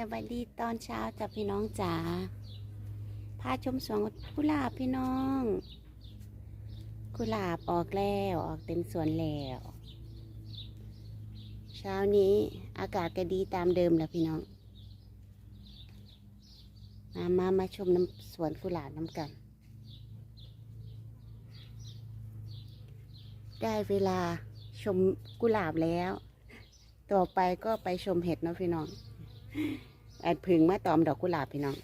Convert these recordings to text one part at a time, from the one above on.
สวัสดีตอนเช้าจ้ะพี่น้องจ๋าพาชมสวนกุหลาบพี่น้อง กุหลาบออกแล้วออกเต็มสวนแล้ว เช้านี้อากาศก็ดีตามเดิมแล้วพี่น้อง มามามาชมน้ำสวนกุหลาบน้ำกัน ได้เวลาชมกุหลาบแล้ว ต่อไปก็ไปชมเห็ดเนาะพี่น้อง แอดพึ่งมาตอมดอกกุหลาบพี่น้อง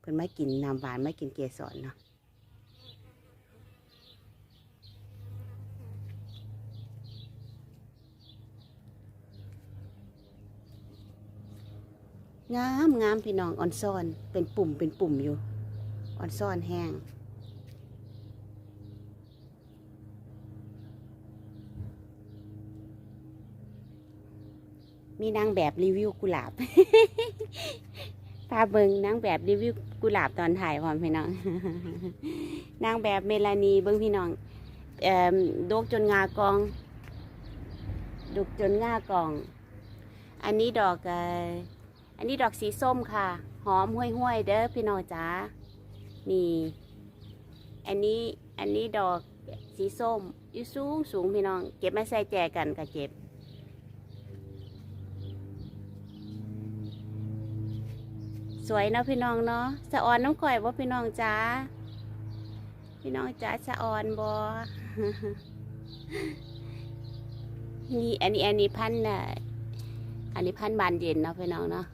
เพิ่นไม่กินน้ำหวานไม่กินเกสรเนาะงามงามพี่น้องอ่อนซ่อนเป็นปุ่มเป็นปุ่มอยู่อ่อนซ่อนแห้ง มีนางแบบรีวิวกุหลาบพาเบิงนางแบบรีวิวกุหลาบตอนถ่ายพร้อมพี่น้อง นางแบบเมลานีเบิ้งพี่น้องดกจนงากองดกจนง่ากอง อันนี้ดอกอันนี้ดอกสีส้มค่ะ หอมห้วยห้วยเด้อพี่น้องจ๋านี่ อันนี้อันนี้ดอกสีส้มอยู่สูงสูงพี่น้อง เก็บมาใส่แจกันก็เก็บ สวยเนาะพี่น้องเนาะสะออนน้องข่อยว่พี่น้องจ้าพี่น้องจ้าสะออนบอนี่อันนี้อันนี้พันน่ะอันนี้พันบานเย็นเนาะพี่น้องเนาะ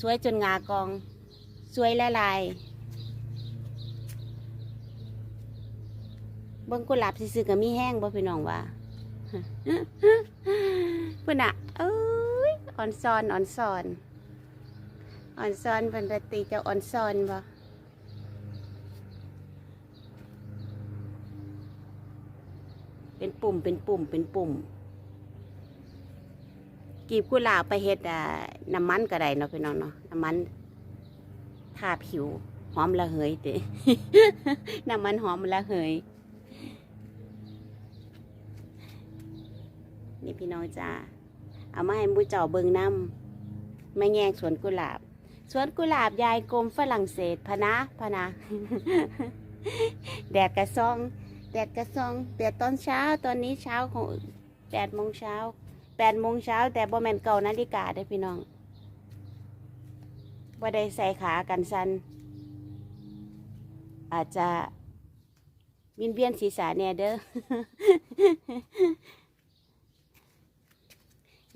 สวยจนงากอง สวยละลายเบิ้งกุหลาบซื่อๆก็มีแห้งบ่พี่น้องว่าเพื่อนอะ อ่อนซอนอ่อนซอนอ่อนซอนเป็นปกติจะอ่อนซอนบ่เป็นปุ่มเป็นปุ่มเป็นปุ่ม กีบกุหลาบไปเฮ็ดอ่าน้ำมันก็ได้เนาะพี่น้องเนาะน้ำมันทาผิวหอมระเหยติน้ำมันหอมระเหยนี่พี่น้องจ้า เอามาให้มูเจ้าเบิงน้ำไม่แยงสวนกุหลาบ สวนกุหลาบยายกรมฝรั่งเศสพนะพนะแดดกระซองแดดกระซองแดดตอนเช้าตอนนี้เช้าของแปดโมงเช้าแปดโมงเช้าแต่บ่แมนเก่านาฬิกาได้พี่น้องบ่ได้ใส่ขากันสันอาจจะวินเวียนศีรษะแน่เด้อ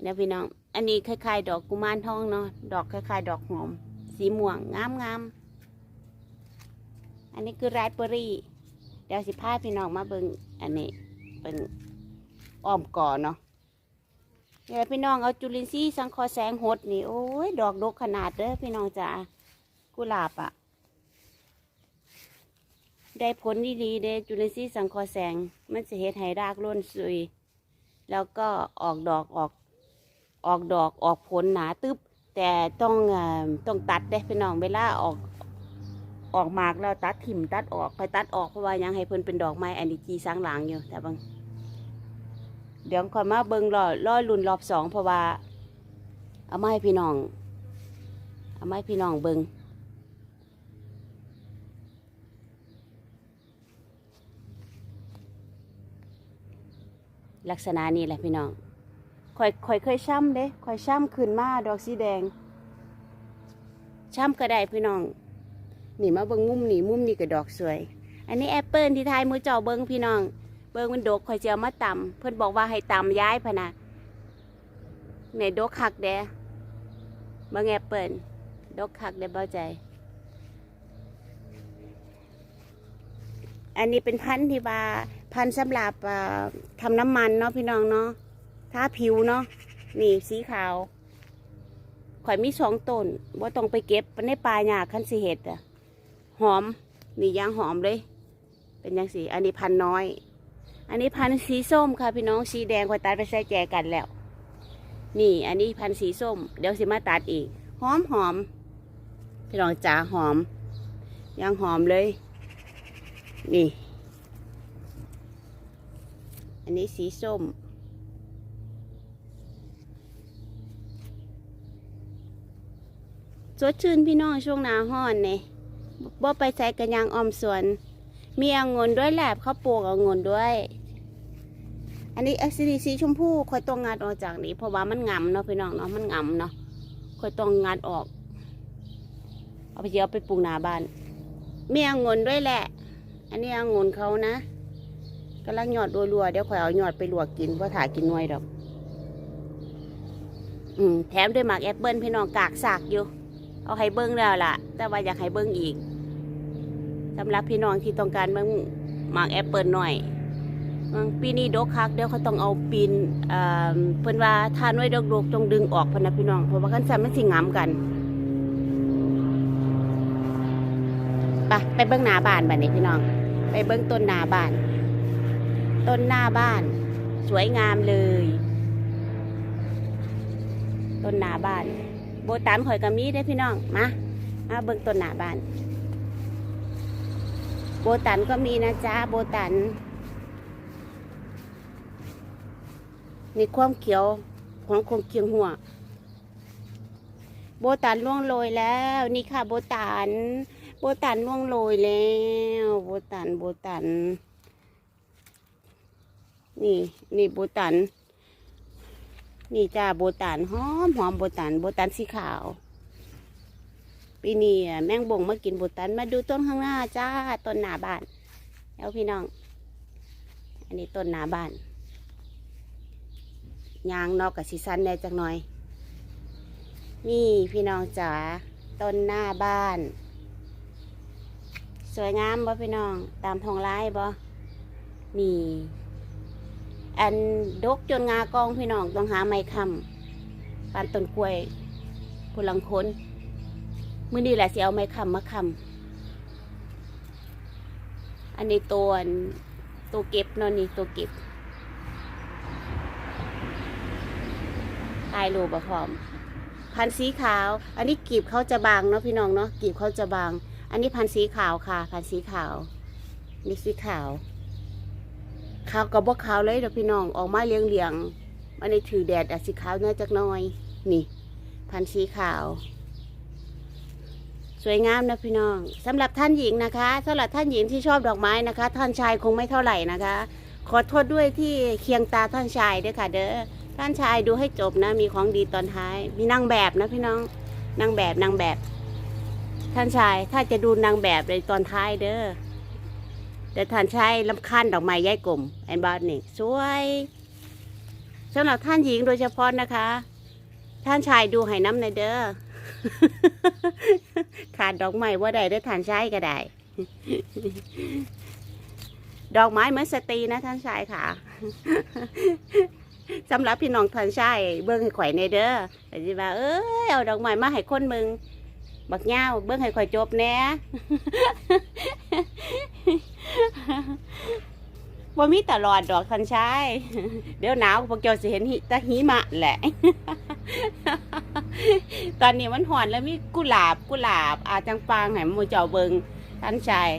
เนี่ยพี่น้อง อันนี้คล้ายๆ ดอกกุมารทองเนาะ ดอกคล้ายๆ ดอกหอม สีม่วงงามงามๆอันนี้คือไรเบอรี่ เดี๋ยวสิพาพี่น้องมาเบิงอันนี้เป็นอ้อมก่อเนาะเดี๋ยวพี่น้องเอาจุลินทรีย์สังคอแสงหดนี่โอ้ยดอกดกขนาดเด้อพี่น้องจ๋ากุหลาบอะได้ผลดีๆเด้จุลินทรีย์สังคอแสง มันจะเฮ็ดให้รากร่นซุย แล้วก็ออกดอกออก ออกดอกออกผลหนาตึบแต่ต้องอต้องตัดได้พี่น้องเวลาออกออกหมากแล้วตัดถิ่มตัดออกไปตัดออกเพราะว่ายังให้เพิ่นเป็นดอกไม้อันนี้จีสร้างหลังอยู่แต่บางเดี๋ยวคอยมาเบิ่งรอรอรุ่นรอบสองเพราะว่าเอาไม้พี่น้องเอาไม้พี่น้องเบิ่งลักษณะนี้แหละพี่น้อง คอยคอยเคยช้ำเด้คอยช้ำขึ้นมาดอกสีแดงช้ำก็ได้พี่น้องนี่มาเบิ้งมุมนี่มุมนี่ก็ดอกสวย อันนี้แอปเปิลที่ทายมือเจ้าเบิ้งพี่น้อง เบิ้งมันดกคอยเจียวมาต่ำเพิ่อนบอกว่าให้ตำย้ายพะนะในดกคักแดเบิ้งแอปเปิลดกคักแดเบาใจ อันนี้เป็นพันธุ์ที่ว่าพันธุ์สำหรับทำน้ำมันเนาะพี่น้องเนาะ ทาผิวเนาะนี่สีขาวข่อยมีสองต้นว่าต้องไปเก็บในป่าหญ้าคันสิเห็ดอะหอมนี่ยางหอมเลย เป็นยังสีอันนี้พันน้อย อันนี้พันสีส้มค่ะพี่น้องสีแดงข่อยตัดไปใส่แจกันแล้ว นี่ อันนี้พันสีส้ม เดี๋ยวสิมาตัดอีก หอมหอมพี่น้องจ๋าหอมยางหอมเลย นี่ อันนี้สีส้ม สดชื่นพี่น้องช่วงหนาห้อนเนี่ยบ่ไปใส่กันยางออมสวน มีองุ่นด้วยแหละเขาปลูกองุ่นด้วย อันนี้อัสีสีชมพูคอยต้องงานออกจากนี้ เพราะว่ามันงำเนาะพี่น้องเนาะมันงำเนาะคอยต้องงานออก เอาไปเยอะไปปลูกหนาบ้าน มีองุ่นด้วยแหละ อันนี้องุ่นเขานะกำลังหยอดรัวๆเดี๋ยวคอยเอาหยอดไปลวกกินเพราะถ่ายกินน่วยดอก อืมแถมด้วยหมากแอปเปิลพี่น้องกากสากอยู่ เอาให้เบิ้งแล้วล่ะ แต่ว่าอยากให้เบิ้งอีกสำหรับพี่น้องที่ต้องการเบิ้งหมากแอปเปิลหน่อยปีนี้ดกคักเดี๋ยวเขาต้องเอาปีนเอ่อเพิ่นว่าทานไว้ดกๆจงดึงออกพนะพี่น้องเพราะว่ากันแซมมันสิงามกันไปไปเบิ้งหน้าบ้านบัดนี้พี่น้อง ไปเบิ้งต้นหน้าบ้าน ต้นหน้าบ้าน สวยงามเลย ต้นหน้าบ้าน โบตันข่อยกะมีได้พี่น้อง มา มาเบิ่งต้นหนาบาน โบตันก็มีนะจ๊ะ โบตัน นี่ความเขียวของคงเคียงหัว โบตันล่วงโรยแล้ว นี่ค่ะ โบตัน โบตันล่วงโรยแล้ว โบตัน โบตัน นี่ นี่โบตัน นี่จ้าโบตันหอมหอมโบตันโบตันสีขาว ปีนี้แมงบ่งมากินโบตันมาดูต้นข้างหน้าจ้าต้นหน้าบ้าน แล้วพี่น้อง อันนี้ต้นหน้าบ้านยางนอกกับซีซันได้จักหน่อย นี่พี่น้องจ๋าต้นหน้าบ้าน สวยงามบ่พี่น้องตามท้องไร่บ่นี่ อันดกจนงากองพี่น้องต้องหาไม้คำปานต้นกล้วยผู้ลังคนมือนี้แหละสิเอาไม้คำมาคำอันนี้ตัวตัวเก็บเนาะนี่ตัวเก็บตายรูปะพร้อม พันธุ์สีขาว อันนี้กีบเขาจะบางเนาะพี่น้องเนาะกีบเขาจะบาง อันนี้พันธุ์สีขาวค่ะ พันธุ์สีขาวนี่สีขาว ขาวกับบ่ขาวเลยเด้อพี่น้องออกมาเลี้ยงเลียงๆมันในถือแดดอะสีขาวน่าจักน้อย นี่ พันธุ์สีขาว สวยงามนะพี่น้องสำหรับท่านหญิงนะคะสำหรับท่านหญิงที่ชอบดอกไม้นะคะ ท่านชายคงไม่เท่าไหร่นะคะ ขอโทษด้วยที่เคียงตาท่านชายด้วยค่ะ เด้อท่านชายดูให้จบนะ มีของดีตอนท้าย มีนางแบบนะพี่น้องนางแบบนางแบบ ท่านชายถ้าจะดูนางแบบในตอนท้ายเด้อ แต่ท่านใช้ลำคันดอกไม้ย้ายกลมแอนบาร์นี่สวยสำหรับท่านหญิงโดยเฉพาะนะคะ ท่านชายดูให้น้ำในเด้อขาดดอกไม้ว่าได้ได้อท่านชายก็ได้ดอกไม้เหมือนสตรีนะท่านชายค่ะสำหรับพี่น้องท่านชายเบิ้องให้ข่ในเด้อแต่ที่ว่าเอ้ยเอาดอกไม้มาให้คนมึง บักเงาเบิ้งให้ข่อยจบแน่ว่มีตลอดดอกทันชายเดี๋ยวหนาวพวกเจ้าสิเห็นหิแตะหิมะแหละ ตอนนี้มันหอนแล้วมีกุหลาบกุหลาบ อาจังฟางให้มูเจ้าเบิงทันชาย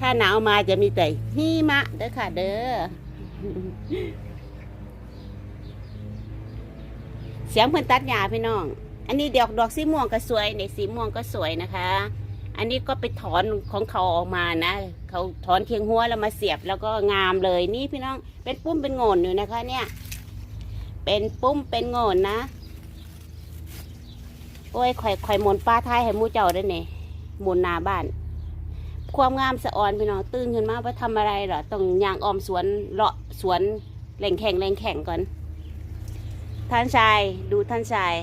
ถ้าหนาวมาจะมีแต่หิมะเด้อค่ะ เด้อเสียงเพิ่อนตัดหญ้าพี่น้อง อันนี้ดอกดอกสีม่วงก็สวยในสีม่วงก็สวยนะคะ อันนี้ก็ไปถอนของเขาออกมานะเขาถอนเคียงหัวแล้วมาเสียบแล้วก็งามเลยนี่พี่น้องเป็นปุ้มเป็นโงนอยู่นะคะ เนี่ย เป็นปุ้มเป็นโงนนะโอ้ยข่อยข่อยหมุนป้าไทยให้มูเจ้าได้เนี่ยหมุนนาบ้าน ความงามสะอ่อนพี่น้องตื่นขึ้นมาว่าทำอะไรเหรอต้องยางออมสวนเลาะสวนแหล่งแข่งแหล่งแข่งก่อน ท่านชายดูท่านชาย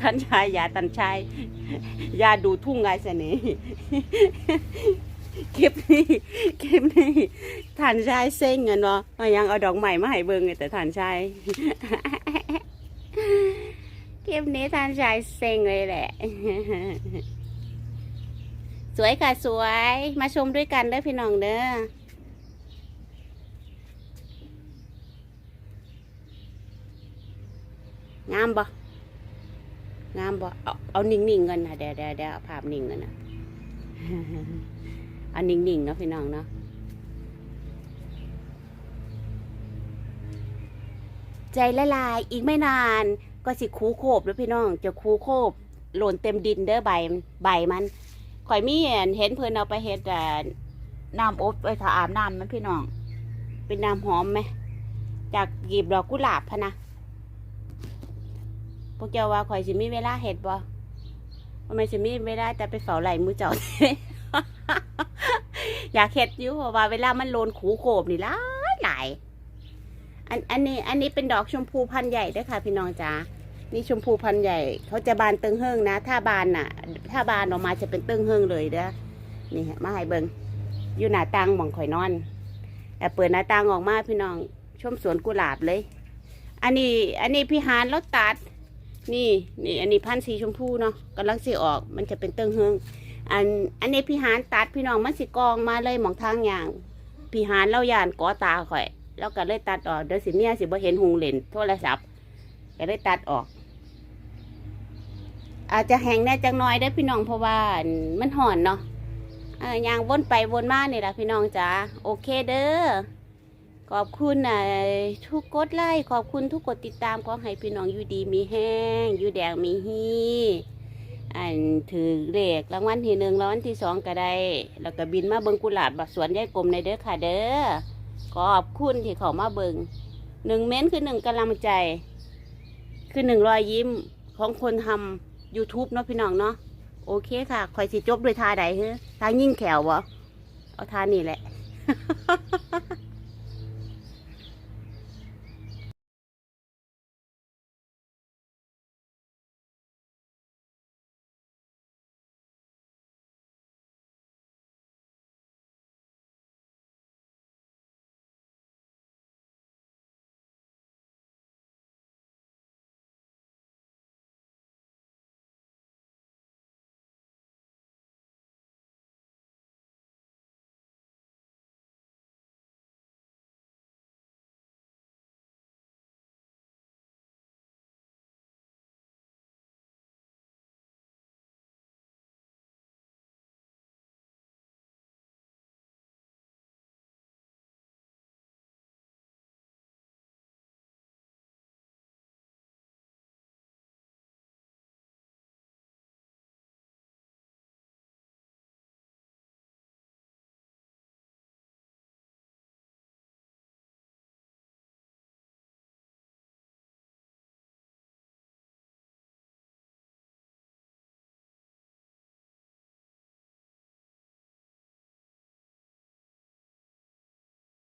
ท่านชายอย่าท่านชายอย่าดูทุ่งไงเสน่ห์คลิปนี้คลิปนี้ท่านชายเซ็งเงินวะมายังเอาดอกใหม่มาให้เบิ่งแต่ท่านชายคลิปนี้ท่านชายเซ็งเลยแหละ สวยค่ะสวยมาชมด้วยกันเด้อพี่น้องเด้องามบ่ งามบ่เอาเอานิ่งๆกันนะเดี๋ยวเดี๋ยวเดี๋ยวเอาภาพนิ่งกันนะเอานิ่งๆเนาะพี่น้องเนาะใจละลายอีกไม่นาน ก็สิคูโคบแล้วพี่น้อง จะคูโคบหล่นเต็มดินเด้อใบใบมันข่อยมีอันเห็นเพิ่อนเอาไปเฮ็ดน้ำอบไปถาอาบน้ำมันพี่น้อง เป็นน้ำหอมไหมจากกลีบดอกกุหลาบพะนะ พวกเจ้าว่าข่อยสิมีเวลาเฮ็ดบ่ว่ามันสิมีเวลาแต่ไปเฝ้าไหลมือเจ้าอยากเฮ็ดอยู่เพราะว่าเวลามันโลนขูโขบนี่หลายหลายอันอันนี้อันนี้เป็นดอกชมพูพันใหญ่ด้วยค่ะ พี่น้องจ๋านี่ชมพูพันใหญ่ เขาจะบานตึงเฮิงนะ ถ้าบานน่ะ ถ้าบานออกมาจะเป็นตึงเฮิงเลยเด้อนี่ฮะมาให้เบิงอยู่หน้าต่างหมองข่อยนอนแต่เปิดหน้าต่างออกมาพี่น้องชมสวนกุหลาบเลย อันนี้ อันนี้พี่หานแล้วตัด นี่นี่อันนี้พันธุ์สีชมพูเนาะกำลังสีออกมันจะเป็นเตึงเฮิงอันอันนี้พี่หานตัดพี่น้องมันสิกองมาเลยหมองทางอย่างพี่หานเล่าย่านกอตาข่อย แล้วก็เลยตัดออกเดี๋ยวสิเมียสิบ่เห็นหงเลนโทรศัพท์ก็เลยตัดออก อาจจะแห้งแน่จังน้อยได้พี่น้องเพราะว่ามันห่อนเนาะอ่อยางวนไปวนมาเนี่แหละพี่น้องจ๋าโอเคเด้อ ขอบคุณนะทุกกดไลค์ขอบคุณทุกกดติดตามขอให้พี่น้องอยู่ดีมีแห้ง อยู่แดงมีฮีอันถือเลขรางวัลที่หนึ่งรางวัลที่สองก็ได้แล้วก็บินมาเบิงกุหลาบบักสวนยายกลมในเด้อค่ะเด้อขอบคุณที่เขามาเบิงหนึ่งเม้นคือหนึ่งกำลังใจ คือหนึ่งรอยยิ้มของคนทำ YouTube เนาะพี่น้องเนาะโอเคค่ะคอยสิจบด้วยท่าใดเฮ้ยท่ายิ่งแขวบ่เอาท่านี่แหละ